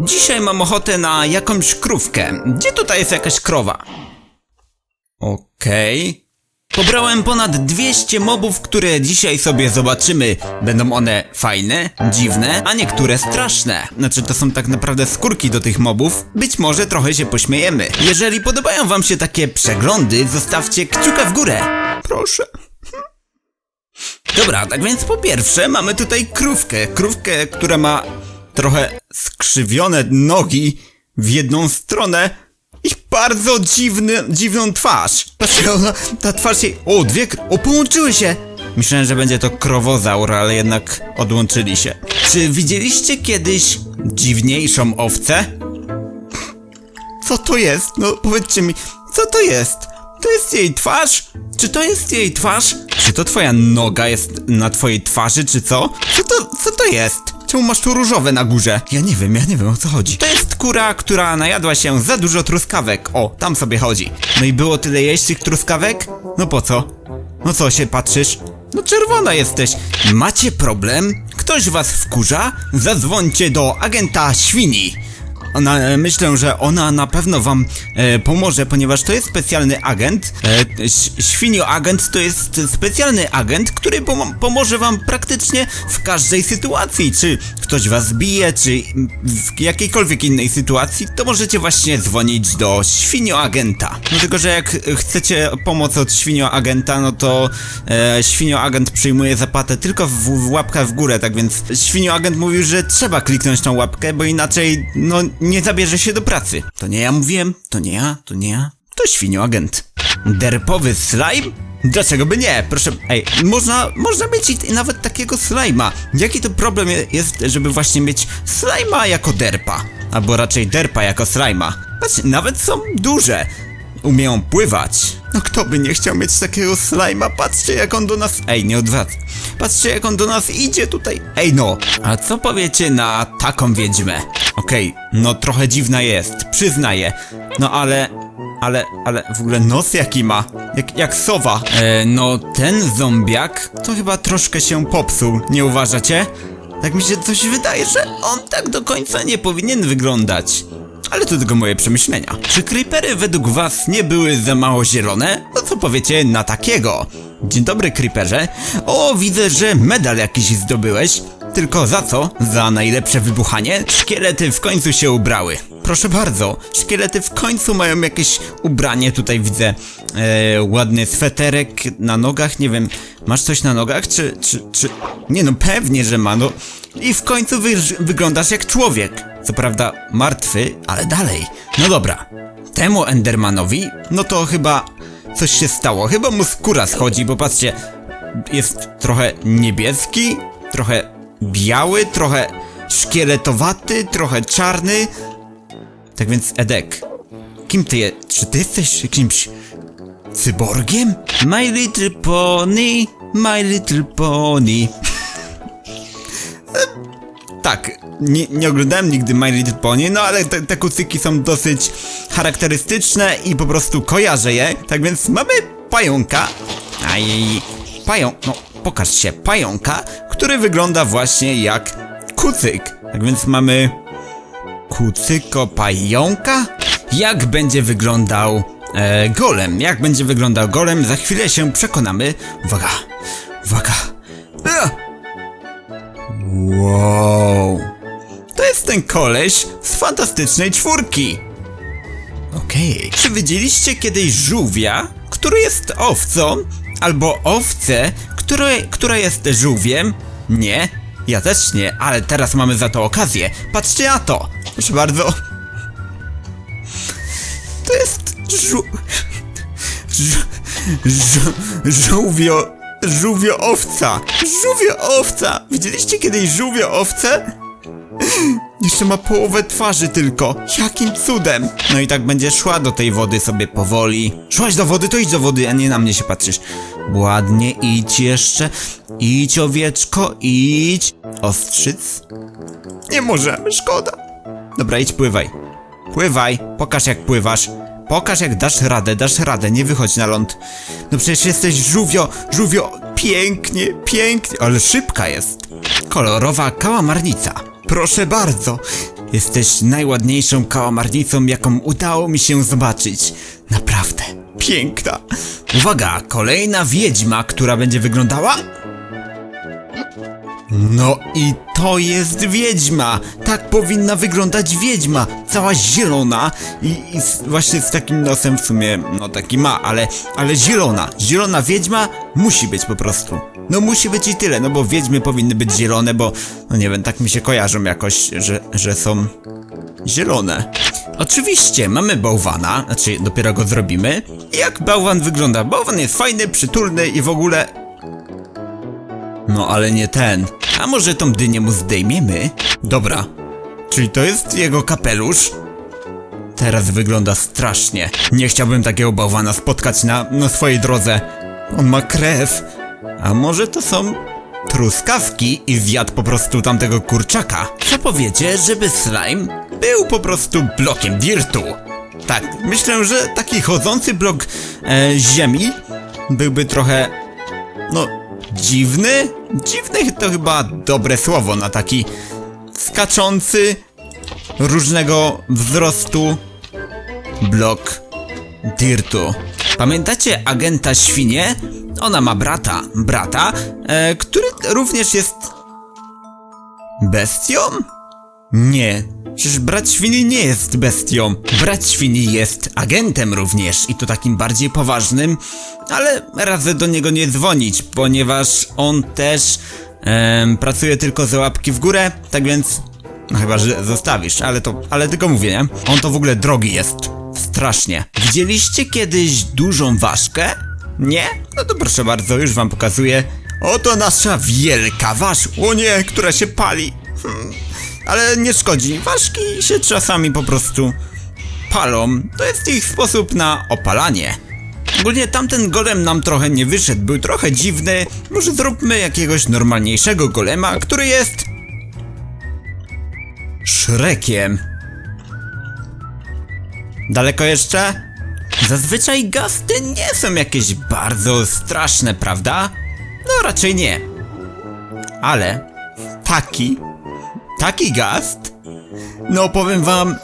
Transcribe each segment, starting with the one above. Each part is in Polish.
Dzisiaj mam ochotę na jakąś krówkę. Gdzie tutaj jest jakaś krowa? Okej. Pobrałem ponad 200 mobów, które dzisiaj sobie zobaczymy. Będą one fajne, dziwne, a niektóre straszne. Znaczy to są tak naprawdę skórki do tych mobów. Być może trochę się pośmiejemy. Jeżeli podobają wam się takie przeglądy, zostawcie kciuka w górę. Proszę. Dobra, tak więc po pierwsze mamy tutaj krówkę. Krówkę, która ma trochę skrzywione nogi w jedną stronę i bardzo dziwny, dziwną twarz. Patrzcie, ona, ta twarz jej... O, dwie... O, połączyły się! Myślałem, że będzie to krowozaur, ale jednak odłączyli się. Czy widzieliście kiedyś dziwniejszą owcę? Co to jest? No powiedzcie mi, co to jest? To jest jej twarz? Czy to jest jej twarz? Czy to twoja noga jest na twojej twarzy, czy co? Co to, co to jest? Czemu masz tu różowe na górze? Ja nie wiem, ja nie wiem o co chodzi. To jest kura, która najadła się za dużo truskawek. O, tam sobie chodzi. No i było tyle jeść tych truskawek? No po co? No co się patrzysz? No czerwona jesteś. Macie problem? Ktoś was wkurza? Zadzwońcie do agenta świni. Ona, e, myślę, że ona na pewno wam e, pomoże, ponieważ to jest specjalny agent. E, świnio agent to jest specjalny agent, który pom- pomoże wam praktycznie w każdej sytuacji. Czy ktoś was bije, czy w jakiejkolwiek innej sytuacji, to możecie właśnie dzwonić do świnio agenta. No tylko, że jak chcecie pomoc od świnio agenta, no to e, świnio agent przyjmuje zapłatę tylko w, w łapkę w górę, tak więc świnio agent mówił, że trzeba kliknąć tą łapkę, bo inaczej, no, nie zabierze się do pracy. To nie ja mówiłem, to nie ja, to nie ja. To świnio agent. Derpowy slime? Dlaczego by nie? Proszę, ej, można, można mieć nawet takiego slajma. Jaki to problem je- jest, żeby właśnie mieć slajma jako derpa? Albo raczej derpa jako slajma. Patrzcie, nawet są duże. Umieją pływać. No kto by nie chciał mieć takiego slajma? Patrzcie jak on do nas... Ej, nie odwraca. Patrzcie jak on do nas idzie tutaj. Ej no, a co powiecie na taką wiedźmę? Okej, no trochę dziwna jest, przyznaję. No ale... Ale, ale w ogóle nos jaki ma? Jak, jak sowa. E, no ten zombiak to chyba troszkę się popsuł, nie uważacie? Tak mi się coś wydaje, że on tak do końca nie powinien wyglądać. Ale to tylko moje przemyślenia. Czy creepery według was nie były za mało zielone? No co powiecie na takiego? Dzień dobry, creeperze. O, widzę, że medal jakiś zdobyłeś. Tylko za co? Za najlepsze wybuchanie? Szkielety w końcu się ubrały. Proszę bardzo, szkielety w końcu mają jakieś ubranie. Tutaj widzę e, ładny sweterek na nogach. Nie wiem, masz coś na nogach? Czy, czy, czy... Nie no, pewnie, że ma, no. I w końcu wy, wyglądasz jak człowiek. Co prawda martwy, ale dalej. No dobra. Temu Endermanowi, no to chyba coś się stało. Chyba mu skóra schodzi, bo patrzcie, jest trochę niebieski, trochę biały, trochę szkieletowaty, trochę czarny. Tak więc Edek, kim ty je? Czy ty jesteś jakimś cyborgiem? My little pony, my little pony. Tak, nie, nie oglądałem nigdy My Little Pony, no ale te, te kucyki są dosyć charakterystyczne i po prostu kojarzę je. Tak więc mamy pająka. Aj, pająk, no pokaż się, pająka, który wygląda właśnie jak kucyk. Tak więc mamy kucyko pająka. Jak będzie wyglądał e, golem? Jak będzie wyglądał golem? Za chwilę się przekonamy. Uwaga, uwaga. Ua! Wow. To jest ten koleś z fantastycznej czwórki. Okej. Czy widzieliście kiedyś żółwia, który jest owcą, albo owcę, które, która jest żółwiem? Nie? Ja też nie, ale teraz mamy za to okazję. Patrzcie na to. Proszę bardzo. To jest żół... Żu... Żu... Żółwio... Żółwio owca! Żółwio owca! Widzieliście kiedyś żółwio owce? Jeszcze ma połowę twarzy tylko. Jakim cudem? No i tak będzie szła do tej wody sobie powoli. Szłaś do wody, to idź do wody, a nie na mnie się patrzysz. Ładnie, idź jeszcze. Idź, owieczko, idź. Ostrzyc? Nie możemy, szkoda. Dobra, idź pływaj. Pływaj, pokaż jak pływasz. Pokaż jak dasz radę, dasz radę, nie wychodź na ląd. No przecież jesteś żółwio, żółwio, pięknie, pięknie, ale szybka jest. Kolorowa kałamarnica. Proszę bardzo. Jesteś najładniejszą kałamarnicą, jaką udało mi się zobaczyć. Naprawdę. Piękna. Uwaga, kolejna wiedźma, która będzie wyglądała no i to jest wiedźma! Tak powinna wyglądać wiedźma! Cała zielona i, i z, właśnie z takim nosem w sumie, no taki ma, ale, ale zielona. Zielona wiedźma musi być po prostu. No musi być i tyle, no bo wiedźmy powinny być zielone, bo, no nie wiem, tak mi się kojarzą jakoś, że, że są zielone. Oczywiście, mamy bałwana, znaczy dopiero go zrobimy. Jak bałwan wygląda? Bałwan jest fajny, przytulny i w ogóle no ale nie ten. A może tą dynię mu zdejmiemy? Dobra. Czyli to jest jego kapelusz? Teraz wygląda strasznie. Nie chciałbym takiego bałwana spotkać na, na swojej drodze. On ma krew. A może to są truskawki i zjadł po prostu tamtego kurczaka? Co powiecie, żeby slime był po prostu blokiem dirtu? Tak, myślę, że taki chodzący blok e, ziemi byłby trochę no, dziwny? Dziwny to chyba dobre słowo na taki skaczący, różnego wzrostu blok dirtu. Pamiętacie agenta świnie? Ona ma brata, brata, e, który również jest bestią? Nie, przecież brat świni nie jest bestią. Brat świni jest agentem również i to takim bardziej poważnym, ale radzę do niego nie dzwonić, ponieważ on też em, pracuje tylko za łapki w górę, tak więc no chyba, że zostawisz, ale to, ale tylko mówię, nie? On to w ogóle drogi jest. Strasznie. Widzieliście kiedyś dużą ważkę? Nie? No to proszę bardzo, już wam pokazuję. Oto nasza wielka wasz, o nie, która się pali. Hmm. Ale nie szkodzi, ważki się czasami po prostu palą. To jest ich sposób na opalanie. Ogólnie tamten golem nam trochę nie wyszedł, był trochę dziwny. Może zróbmy jakiegoś normalniejszego golema, który jest... Szrekiem. Daleko jeszcze? Zazwyczaj gasty nie są jakieś bardzo straszne, prawda? No raczej nie. Ale taki, taki gast, no powiem wam,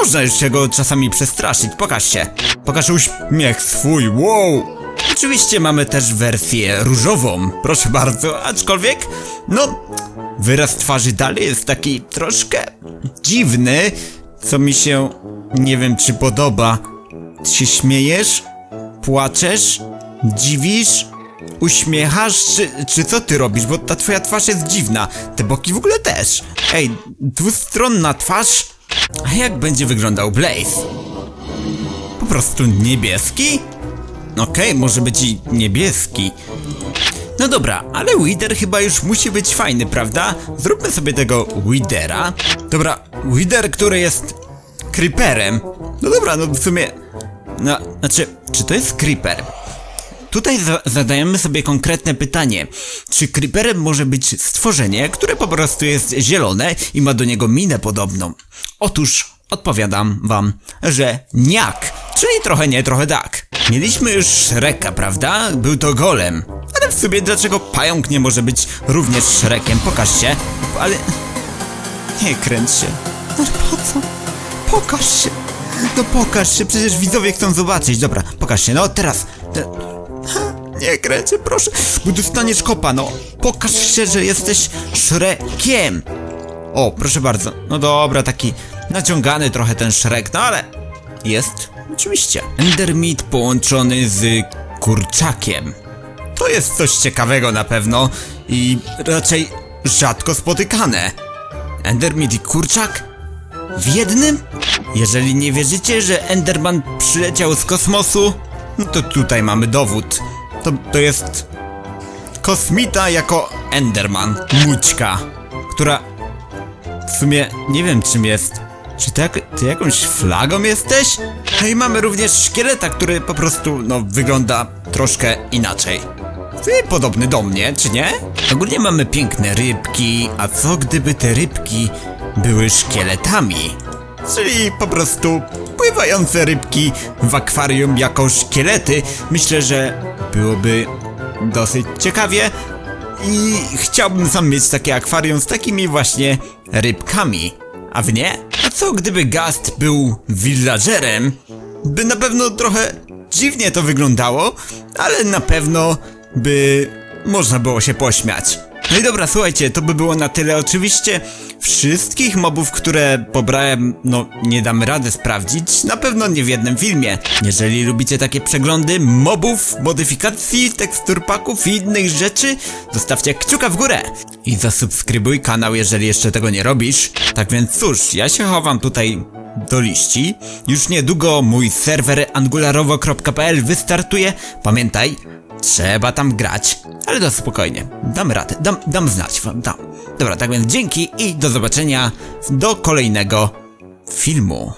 można już się go czasami przestraszyć. Pokaż się. Pokaż uśmiech swój, wow! Oczywiście mamy też wersję różową, proszę bardzo, aczkolwiek, no, wyraz twarzy dalej jest taki troszkę dziwny, co mi się nie wiem czy podoba. Ty się śmiejesz? Płaczesz? Dziwisz? Uśmiechasz? Czy, czy co ty robisz? Bo ta twoja twarz jest dziwna. Te boki w ogóle też. Ej, dwustronna twarz? A jak będzie wyglądał Blaze? Po prostu niebieski? Okej, może być i niebieski. No dobra, ale Wither chyba już musi być fajny, prawda? Zróbmy sobie tego Withera. Dobra, Wither, który jest Creeperem. No dobra, no w sumie... No, znaczy, czy to jest Creeper? Tutaj za zadajemy sobie konkretne pytanie. Czy Creeperem może być stworzenie, które po prostu jest zielone i ma do niego minę podobną? Otóż odpowiadam wam, że niak, czyli trochę nie, trochę tak. Mieliśmy już Shreka, prawda? Był to golem. Ale w sumie dlaczego pająk nie może być również Shrekiem? Pokaż się. Ale... Nie kręć się. Ale po co? Pokaż się. No pokaż się, przecież widzowie chcą zobaczyć. Dobra, pokaż się. No teraz. Te... Nie kręcie, proszę, bo dostaniesz kopa, no. Pokaż się, że jesteś Shrekiem. O, proszę bardzo. No dobra, taki naciągany trochę ten Shrek, no ale jest oczywiście. Endermeat połączony z kurczakiem. To jest coś ciekawego na pewno i raczej rzadko spotykane. Endermeat i kurczak? W jednym? Jeżeli nie wierzycie, że Enderman przyleciał z kosmosu, no to tutaj mamy dowód. To, to jest kosmita jako Enderman, mućka, która w sumie nie wiem czym jest. Czy ty, jak, ty jakąś flagą jesteś? No i mamy również szkieleta, który po prostu, no, wygląda troszkę inaczej. Ty podobny do mnie, czy nie? Ogólnie mamy piękne rybki, a co gdyby te rybki były szkieletami? Czyli po prostu pływające rybki w akwarium jako szkielety. Myślę, że byłoby dosyć ciekawie. I chciałbym sam mieć takie akwarium z takimi właśnie rybkami. A wy nie? A co gdyby Gast był villagerem? By na pewno trochę dziwnie to wyglądało, ale na pewno by można było się pośmiać. No i dobra, słuchajcie, to by było na tyle. Oczywiście wszystkich mobów, które pobrałem, no nie damy rady sprawdzić, na pewno nie w jednym filmie. Jeżeli lubicie takie przeglądy mobów, modyfikacji, teksturpaków i innych rzeczy, zostawcie kciuka w górę i zasubskrybuj kanał, jeżeli jeszcze tego nie robisz. Tak więc cóż, ja się chowam tutaj do liści. Już niedługo mój serwer angularowo.pl wystartuje. Pamiętaj, trzeba tam grać, ale to spokojnie. Dam radę, dam, dam znać wam, dam. Dobra, tak więc dzięki i do zobaczenia do kolejnego filmu.